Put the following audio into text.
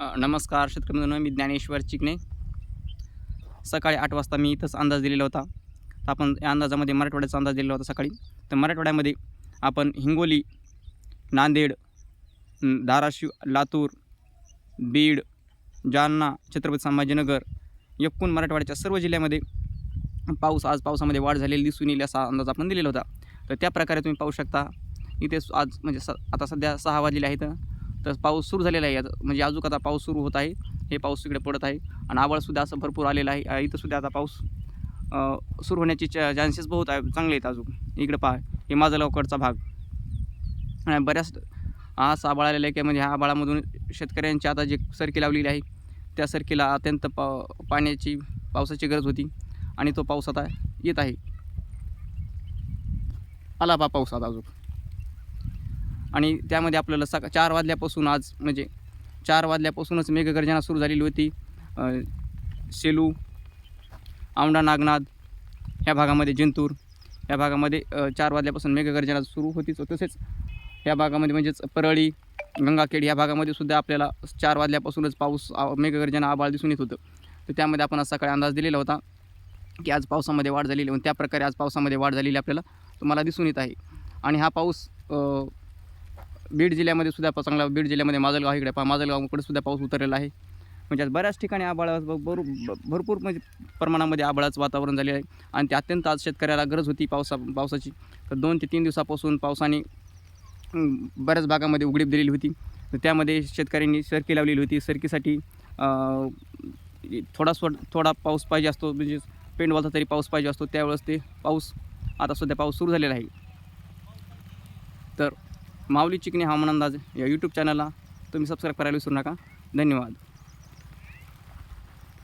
नमस्कार शेतकरी मित्रांनो मी ज्ञानेश्वर चिकणे सकाळी आठ वाजता मी इथंच अंदाज दिलेला होता. तर आपण या अंदाजामध्ये मराठवाड्याचा अंदाज दिलेला होता सकाळी. तर मराठवाड्यामध्ये आपण हिंगोली नांदेड धाराशिव लातूर बीड जालना छत्रपती संभाजीनगर एकूण मराठवाड्याच्या सर्व जिल्ह्यामध्ये पाऊस आज पावसामध्ये वाढ झालेली दिसून येईल असा अंदाज आपण दिलेला होता. तर त्या प्रकारे तुम्ही पाहू शकता. इथे आज म्हणजे स आता सध्या सहा वाजलेले आहेत. तर पाऊस सुरू झालेला आहे. आता म्हणजे अजून आता पाऊस सुरू होत आहे. हे पाऊस इकडे पडत आहे. आणि आवाळसुद्धा असं भरपूर आलेलं आहे. इथंसुद्धा आता पाऊस सुरू होण्याची च चान्सेस बहुत आहे चांगले आहेत अजून. इकडे पहा. हे माझा लवकरचा भाग. आणि बऱ्याच आज आबाळ आलेला आहे की म्हणजे ह्या आबाळामधून शेतकऱ्यांची आता जे सरकी लावलेली आहे त्या सरकीला अत्यंत पा पाण्याची पावसाची गरज होती. आणि तो पाऊस आता येत आहे. आला बा पाऊस आता अजून. आणि त्यामध्ये आपल्याला सका चार वाजल्यापासून आज म्हणजे चार वाजल्यापासूनच मेघगर्जना सुरू झालेली होती. सेलू औंढा नागनाथ ह्या भागामध्ये जिंतूर ह्या भागामध्ये चार वाजल्यापासून मेघगर्जना सुरू होतीच तसेच या भागामध्ये म्हणजेच परळी गंगाखेड ह्या भागामध्ये सुद्धा आपल्याला चार वाजल्यापासूनच पाऊस मेघगर्जना आबाळ दिसून येत होतं. तर त्यामध्ये आपण आज सकाळी अंदाज दिलेला होता की आज पावसामध्ये वाढ झालेली आणि त्या प्रकारे आज पावसामध्ये वाढ झालेली आपल्याला तुम्हाला दिसून येत आहे. आणि हा पाऊस बीड जिल्ह्यामध्ये सुद्धा चांगला बीड जिल्ह्यामध्ये माजलगाव इकडे पा माजलगावकडे सुद्धा पाऊस उतरलेला आहे. म्हणजे आज बऱ्याच ठिकाणी आबाळा भरू भरपूर म्हणजे प्रमाणामध्ये आबाळाचं वातावरण झालेलं आहे. आणि ते अत्यंत आज शेतकऱ्याला गरज होती पावसा पावसाची. तर दोन ते तीन दिवसापासून पावसाने बऱ्याच भागामध्ये उघडीप दिलेली होती. तर त्यामध्ये शेतकऱ्यांनी सरकी लावलेली होती. सरकीसाठी थोडा स्व थोडा पाऊस पाहिजे असतो म्हणजे पेंडवालचा तरी पाऊस पाहिजे असतो. त्यावेळेस ते पाऊस आता सध्या पाऊस सुरू झालेला आहे. तर माऊली चिकणे हवामान अंदाज या यूट्यूब चॅनलला तुम्ही सबस्क्राईब करायला विसरू नका. धन्यवाद.